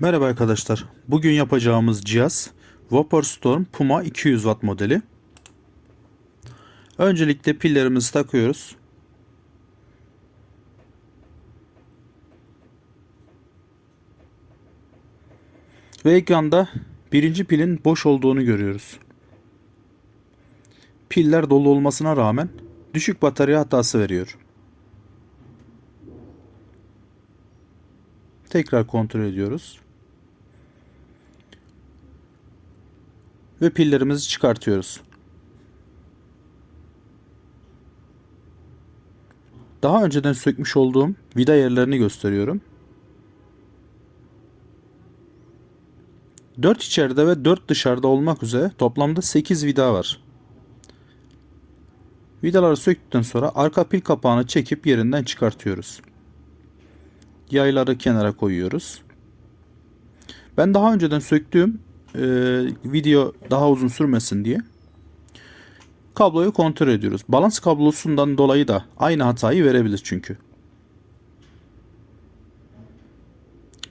Merhaba arkadaşlar. Bugün yapacağımız cihaz Vaporstorm Puma 200 Watt modeli. Öncelikle pillerimizi takıyoruz. Ve ekranda birinci pilin boş olduğunu görüyoruz. Piller dolu olmasına rağmen düşük batarya hatası veriyor. Tekrar kontrol ediyoruz. Ve pillerimizi çıkartıyoruz. Daha önceden sökmüş olduğum vida yerlerini gösteriyorum. 4 içeride ve 4 dışarıda olmak üzere toplamda 8 vida var. Vidaları söktükten sonra arka pil kapağını çekip yerinden çıkartıyoruz. Yayları kenara koyuyoruz. Ben daha önceden söktüğüm e, video daha uzun sürmesin diye kabloyu kontrol ediyoruz. Balans kablosundan dolayı da aynı hatayı verebilir çünkü.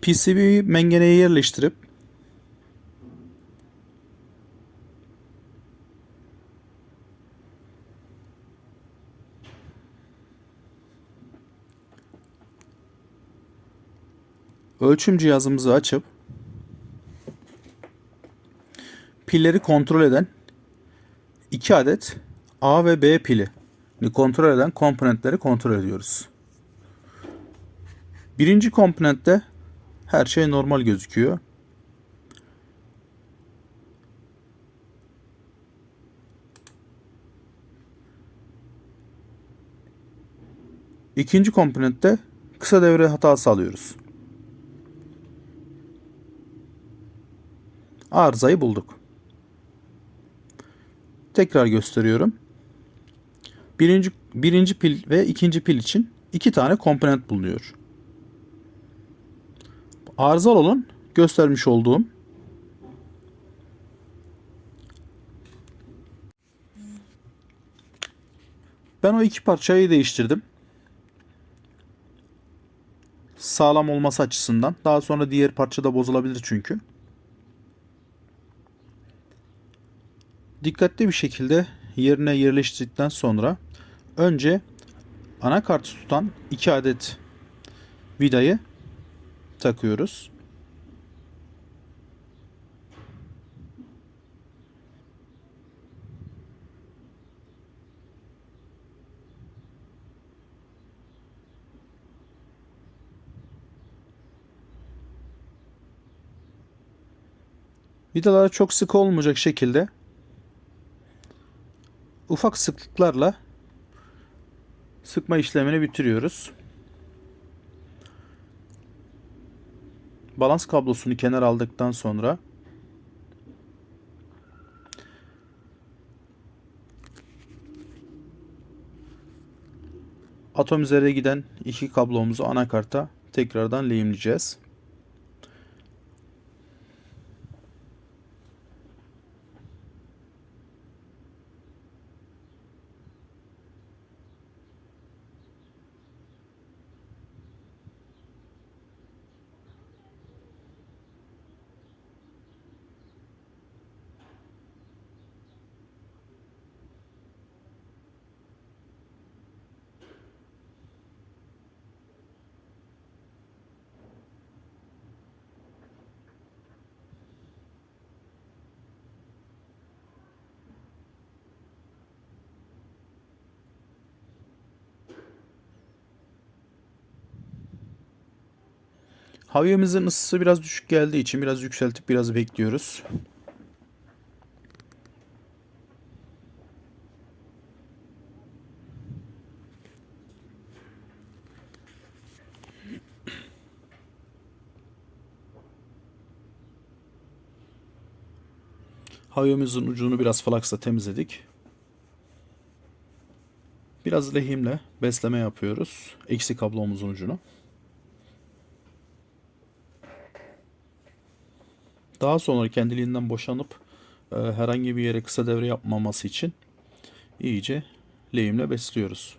PCB'yi mengeneye yerleştirip ölçüm cihazımızı açıp pilleri kontrol eden 2 adet A ve B pili kontrol eden komponentleri kontrol ediyoruz. Birinci komponentte her şey normal gözüküyor. İkinci komponentte kısa devre hatası alıyoruz. Arızayı bulduk. Tekrar gösteriyorum. Birinci, birinci pil ve ikinci pil için iki tane komponent bulunuyor. Arızalı olan göstermiş olduğum Ben o iki parçayı değiştirdim. Sağlam olması açısından. Daha sonra diğer parça da bozulabilir çünkü. Dikkatli bir şekilde yerine yerleştirdikten sonra önce anakartı tutan 2 adet vidayı takıyoruz. Vidalar çok sık olmayacak şekilde ufak sıklıklarla sıkma işlemini bitiriyoruz. Balans kablosunu kenar aldıktan sonra atom üzerine giden iki kablomuzu anakarta tekrardan lehimleyeceğiz. Havyemizin ısısı biraz düşük geldiği için biraz yükseltip biraz bekliyoruz. Havyemizin ucunu biraz flaksla temizledik. Biraz lehimle besleme yapıyoruz. Eksi kablomuzun ucunu. Daha sonra kendiliğinden boşanıp e, herhangi bir yere kısa devre yapmaması için iyice lehimle besliyoruz.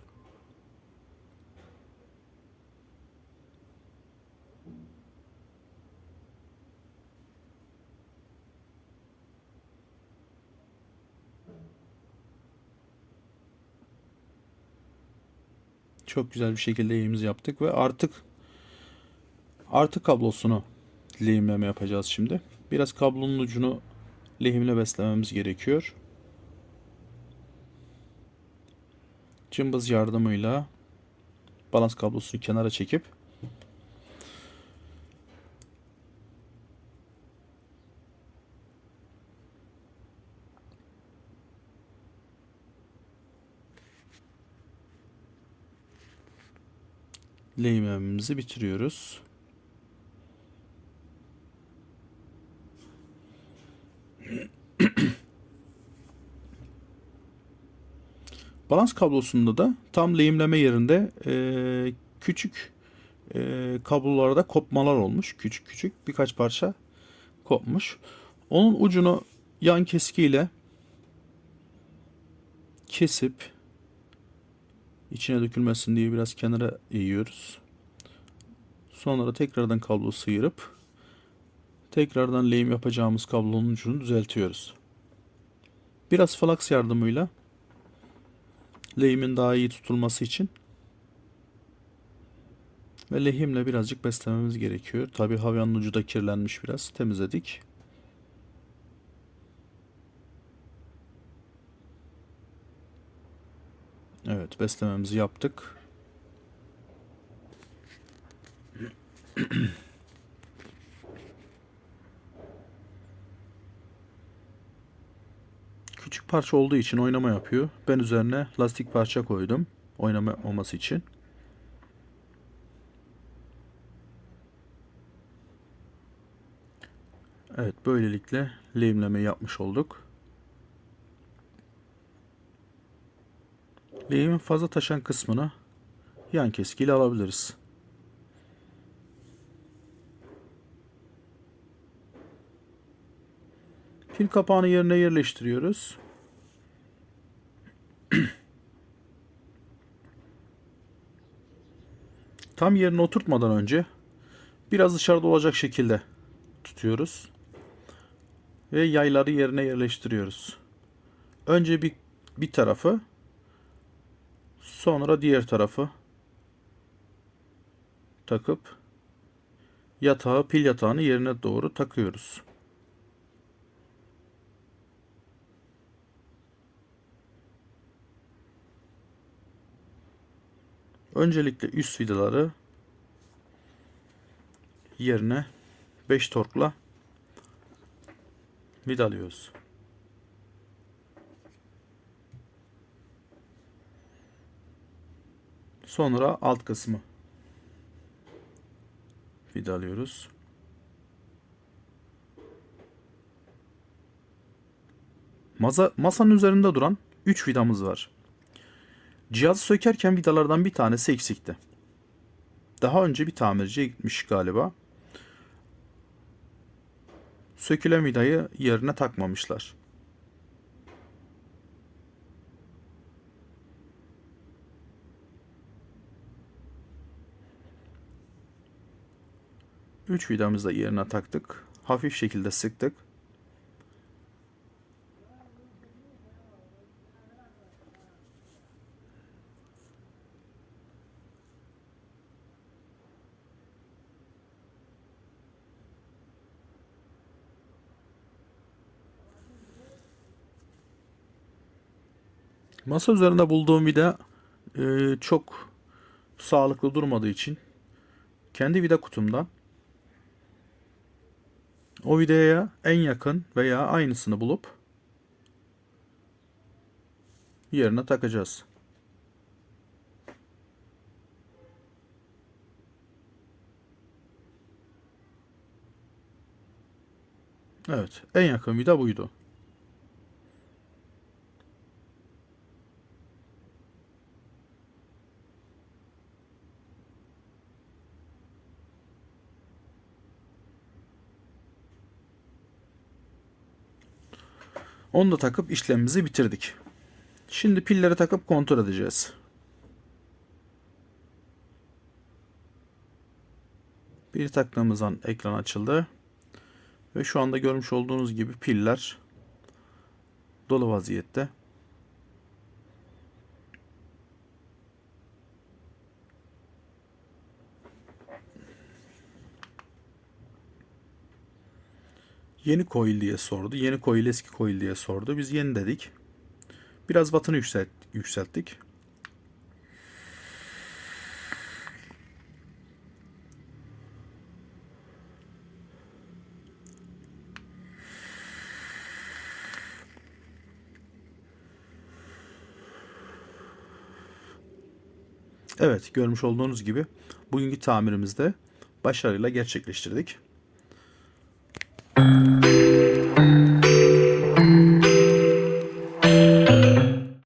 çok güzel bir şekilde lehimizi yaptık ve artık artık kablosunu lehimleme yapacağız şimdi. Biraz kablonun ucunu lehimle beslememiz gerekiyor. Cımbız yardımıyla balans kablosunu kenara çekip lehimlememizi bitiriyoruz. Balans kablosunda da tam lehimleme yerinde e, küçük e, kablolarda kopmalar olmuş. Küçük küçük birkaç parça kopmuş. Onun ucunu yan keskiyle kesip içine dökülmesin diye biraz kenara eğiyoruz. Sonra tekrardan kablo sıyırıp tekrardan lehim yapacağımız kablonun ucunu düzeltiyoruz. Biraz flaks yardımıyla lehimin daha iyi tutulması için ve lehimle birazcık beslememiz gerekiyor. Tabi havanın ucu da kirlenmiş biraz. Temizledik. Evet beslememizi yaptık. Küçük parça olduğu için oynama yapıyor. Ben üzerine lastik parça koydum. Oynama yapmaması için. Evet böylelikle lehimleme yapmış olduk. Lehimin fazla taşan kısmını yan keskiyle alabiliriz. Pil kapağını yerine yerleştiriyoruz. Tam yerine oturtmadan önce biraz dışarıda olacak şekilde tutuyoruz. Ve yayları yerine yerleştiriyoruz. Önce bir, bir tarafı sonra diğer tarafı takıp yatağı pil yatağını yerine doğru takıyoruz. Öncelikle üst vidaları yerine 5 torkla vidalıyoruz. Sonra alt kısmı vidalıyoruz. Masa, masanın üzerinde duran 3 vidamız var. Cihazı sökerken vidalardan bir tanesi eksikti. Daha önce bir tamirciye gitmiş galiba. Sökülen vidayı yerine takmamışlar. Üç vidamızı da yerine taktık. Hafif şekilde sıktık. Masa üzerinde bulduğum vida e, çok sağlıklı durmadığı için kendi vida kutumdan o vidaya en yakın veya aynısını bulup yerine takacağız. Evet, en yakın vida buydu. Onu da takıp işlemimizi bitirdik. Şimdi pilleri takıp kontrol edeceğiz. Bir taktığımız an ekran açıldı. Ve şu anda görmüş olduğunuz gibi piller dolu vaziyette. Yeni coil diye sordu. Yeni coil eski coil diye sordu. Biz yeni dedik. Biraz wattını yükselt, yükselttik. Evet görmüş olduğunuz gibi bugünkü tamirimizde başarıyla gerçekleştirdik.